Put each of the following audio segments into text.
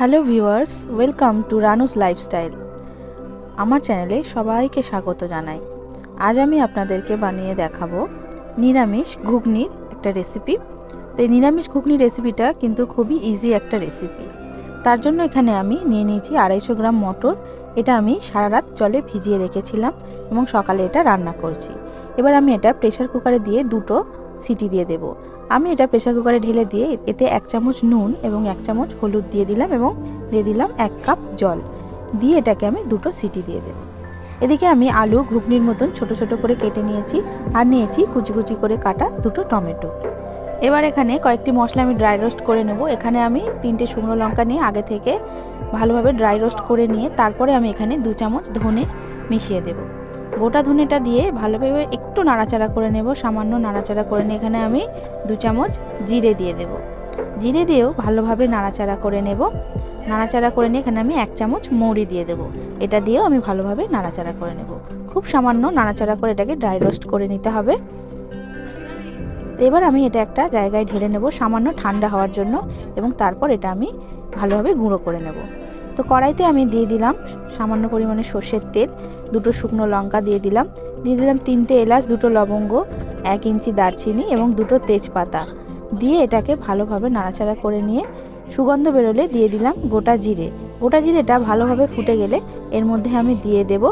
Hello viewers, welcome to Ranu's lifestyle. আমার চ্যানেলে সবাইকে স্বাগত জানাই। আজ আমি আপনাদেরকে বানিয়ে দেখাবো নিরামিষ ঘুগনির একটা রেসিপি তো এই নিরামিষ ঘুগনি রেসিপিটা কিন্তু খুবই ইজি একটা রেসিপি তার জন্য এখানে আমি নিয়ে নিয়েছি আড়াইশো গ্রাম মটর। এটা আমি সারা রাত জলে ভিজিয়ে রেখেছিলাম এবং সকালে এটা রান্না করছি। এবার আমি এটা প্রেশার কুকারে দিয়ে দুটো সিটি দিয়ে দেবো। আমি এটা প্রেশার কুকারে ঢেলে দিয়ে এতে এক চামচ নুন এবং এক চামচ হলুদ দিয়ে দিলাম এবং দিয়ে দিলাম এক কাপ জল। দিয়ে এটাকে আমি দুটো সিটি দিয়ে দেবো। এদিকে আমি আলু ঘুগনির মতন ছোট ছোট করে কেটে নিয়েছি আর নিয়েছি কুচি কুচি করে কাটা দুটো টমেটো। এবার এখানে কয়েকটি মশলা আমি ড্রাই রোস্ট করে নেব। এখানে আমি তিনটে শুকনো লঙ্কা নিয়ে আগে থেকে ভালোভাবে ড্রাই রোস্ট করে নিয়ে তারপরে আমি এখানে দু চামচ ধনে মিশিয়ে দেবো। গোটা ধনেটা দিয়ে ভালোভাবে একটু নাড়াচাড়া করে নেব, সামান্য নাড়াচাড়া করে নিয়ে এখানে আমি দু চামচ জিরে দিয়ে দেব। জিরে দিয়েও ভালোভাবে নাড়াচাড়া করে নেব। নাড়াচাড়া করে নিয়ে এখানে আমি এক চামচ মৌরি দিয়ে দেব। এটা দিয়েও আমি ভালোভাবে নাড়াচাড়া করে নেব। খুব সামান্য নাড়াচাড়া করে এটাকে ড্রাই রোস্ট করে নিতে হবে। এবার আমি এটা একটা জায়গায় ঢেলে নেব সামান্য ঠান্ডা হওয়ার জন্য এবং তারপর এটা আমি ভালোভাবে গুঁড়ো করে নেব। তো কড়াইতে আমি দিয়ে দিলাম সামান্য পরিমাণে সর্ষের তেল, দুটো শুকনো লঙ্কা দিয়ে দিলাম। দিয়ে দিলাম তিনটে এলাচ, দুটো লবঙ্গ, এক ইঞ্চি দারচিনি এবং দুটো তেজপাতা। দিয়ে এটাকে ভালোভাবে নাড়াচাড়া করে নিয়ে সুগন্ধ বেরোলে দিয়ে দিলাম গোটা জিরে। গোটা জিরেটা ভালোভাবে ফুটে গেলে এর মধ্যে আমি দিয়ে দেব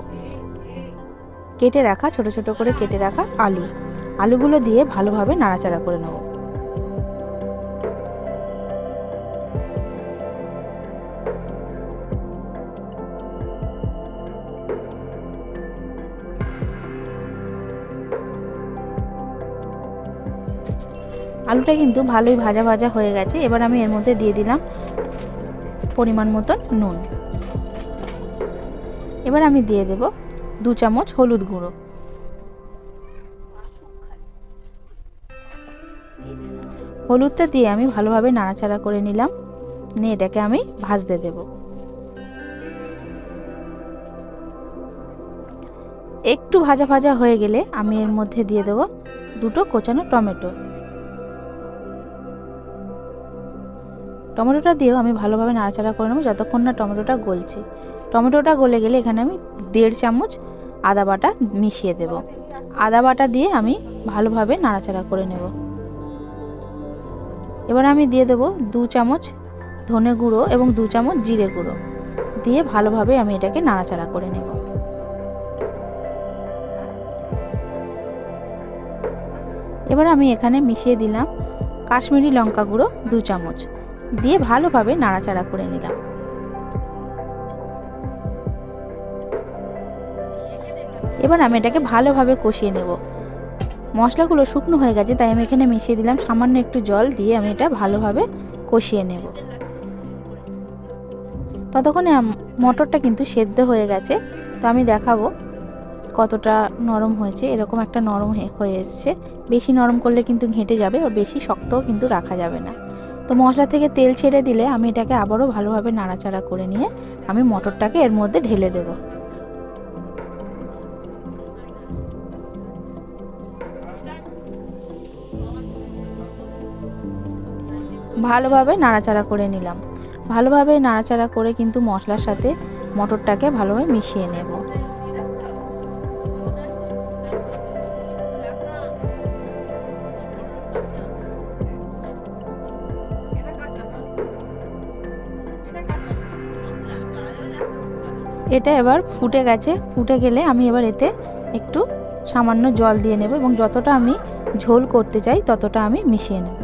কেটে রাখা, ছোট ছোট করে কেটে রাখা আলু। আলুগুলো দিয়ে ভালোভাবে নাড়াচাড়া করে নেব। আলুটা কিন্তু ভালোই ভাজা ভাজা হয়ে গেছে। এবার আমি এর মধ্যে দিয়ে দিলাম পরিমাণ মতন নুন। এবার আমি দিয়ে দেব দু চামচ হলুদ গুঁড়ো। হলুদটা দিয়ে আমি ভালোভাবে নাড়াচাড়া করে নিলাম। নিয়ে এটাকে আমি ভাজতে দেব। একটু ভাজা ভাজা হয়ে গেলে আমি এর মধ্যে দিয়ে দেব দুটো কোচানো টমেটো। টমেটোটা দিয়েও আমি ভালোভাবে নাড়াচাড়া করে নেব যতক্ষণ না টমেটোটা গলছে। টমেটোটা গলে গেলে এখানে আমি দেড় চামচ আদা বাটা মিশিয়ে দেব। আদা বাটা দিয়ে আমি ভালোভাবে নাড়াচাড়া করে নেব। এবার আমি দিয়ে দেব দু চামচ ধনে গুঁড়ো এবং দু চামচ জিরে গুঁড়ো। দিয়ে ভালোভাবে আমি এটাকে নাড়াচাড়া করে নেব। এবার আমি এখানে মিশিয়ে দিলাম কাশ্মীরি লঙ্কা গুঁড়ো দু চামচ। দিয়ে ভালোভাবে নাড়াচাড়া করে নিলাম। এবার আমি এটাকে ভালোভাবে কষিয়ে নেব। মশলাগুলো শুকনো হয়ে গেছে, তাই আমি এখানে মিশিয়ে দিলাম। সামান্য একটু জল দিয়ে আমি এটা ভালোভাবে কষিয়ে নেব। ততক্ষণে মটরটা কিন্তু সেদ্ধ হয়ে গেছে। তো আমি দেখাবো কতটা নরম হয়েছে। এরকম একটা নরম হয়ে এসছে। বেশি নরম করলে কিন্তু ঘেঁটে যাবে, আর বেশি শক্তও কিন্তু রাখা যাবে না। তো মশলা থেকে তেল ছেড়ে দিলে আমি এটাকে আবারও ভালোভাবে নাড়াচাড়া করে নিয়ে আমি মটরটাকে এর মধ্যে ঢেলে দেব। ভালোভাবে নাড়াচাড়া করে নিলাম। ভালোভাবে নাড়াচাড়া করে কিন্তু মশলার সাথে মটরটাকে ভালোভাবে মিশিয়ে নেব। এটা এবার ফুটে গেছে। ফুটে গেলে আমি এবার এতে একটু সামান্য জল দিয়ে নেব এবং যতটা আমি ঝোল করতে চাই ততটা আমি মিশিয়ে নেব।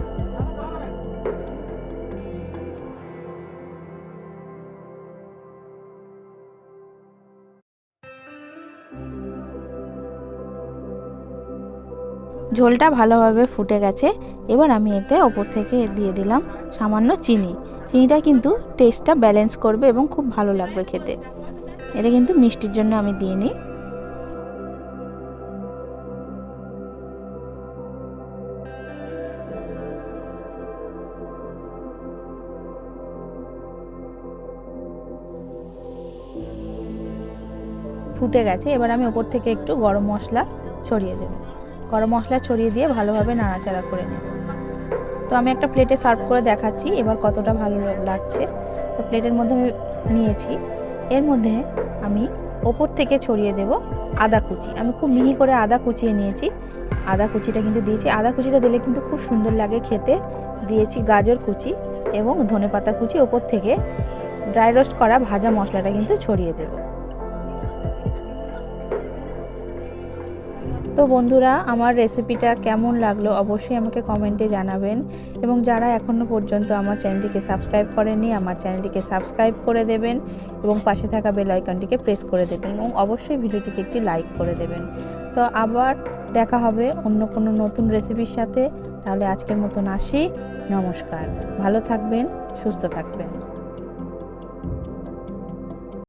ঝোলটা ভালোভাবে ফুটে গেছে। এবার আমি এতে ওপর থেকে দিয়ে দিলাম সামান্য চিনি। চিনিটা কিন্তু টেস্টটা ব্যালেন্স করবে এবং খুব ভালো লাগবে খেতে। এটা কিন্তু মিষ্টির জন্য আমি দিয়ে নিই। ফুটে গেছে। এবার আমি ওপর থেকে একটু গরম মশলা ছড়িয়ে দেব। গরম মশলা ছড়িয়ে দিয়ে ভালোভাবে নাড়াচাড়া করে নেব। তো আমি একটা প্লেটে সার্ভ করে দেখাচ্ছি এবার কতটা ভালো লাগছে। তো প্লেটের মধ্যে আমি নিয়েছি এর মধ্যে আমি ওপর থেকে ছড়িয়ে দেব আদা কুচি। আমি খুব মিহি করে আদা কুচিয়ে নিয়েছি। আদা কুচিটা কিন্তু দিয়েছি। আদা কুচিটা দিলে কিন্তু খুব সুন্দর লাগে খেতে। দিয়েছি গাজর কুচি এবং ধনে পাতা কুচি। ওপর থেকে ড্রাই রোস্ট করা ভাজা মশলাটা কিন্তু ছড়িয়ে দেব। তো বন্ধুরা, আমার রেসিপিটা কেমন লাগল অবশ্যই আমাকে কমেন্টে জানাবেন। এবং যারা এখনও পর্যন্ত আমার চ্যানেলটিকে সাবস্ক্রাইব করেননি, আমার চ্যানেলটিকে সাবস্ক্রাইব করে দেবেন এবং পাশে থাকা বেল আইকনটিকে প্রেস করে দেবেন এবং অবশ্যই ভিডিওটিকে একটি লাইক করে দেবেন। তো আবার দেখা হবে অন্য কোনো নতুন রেসিপির সাথে। তাহলে আজকের মতন আসি। নমস্কার। ভালো থাকবেন, সুস্থ থাকবেন।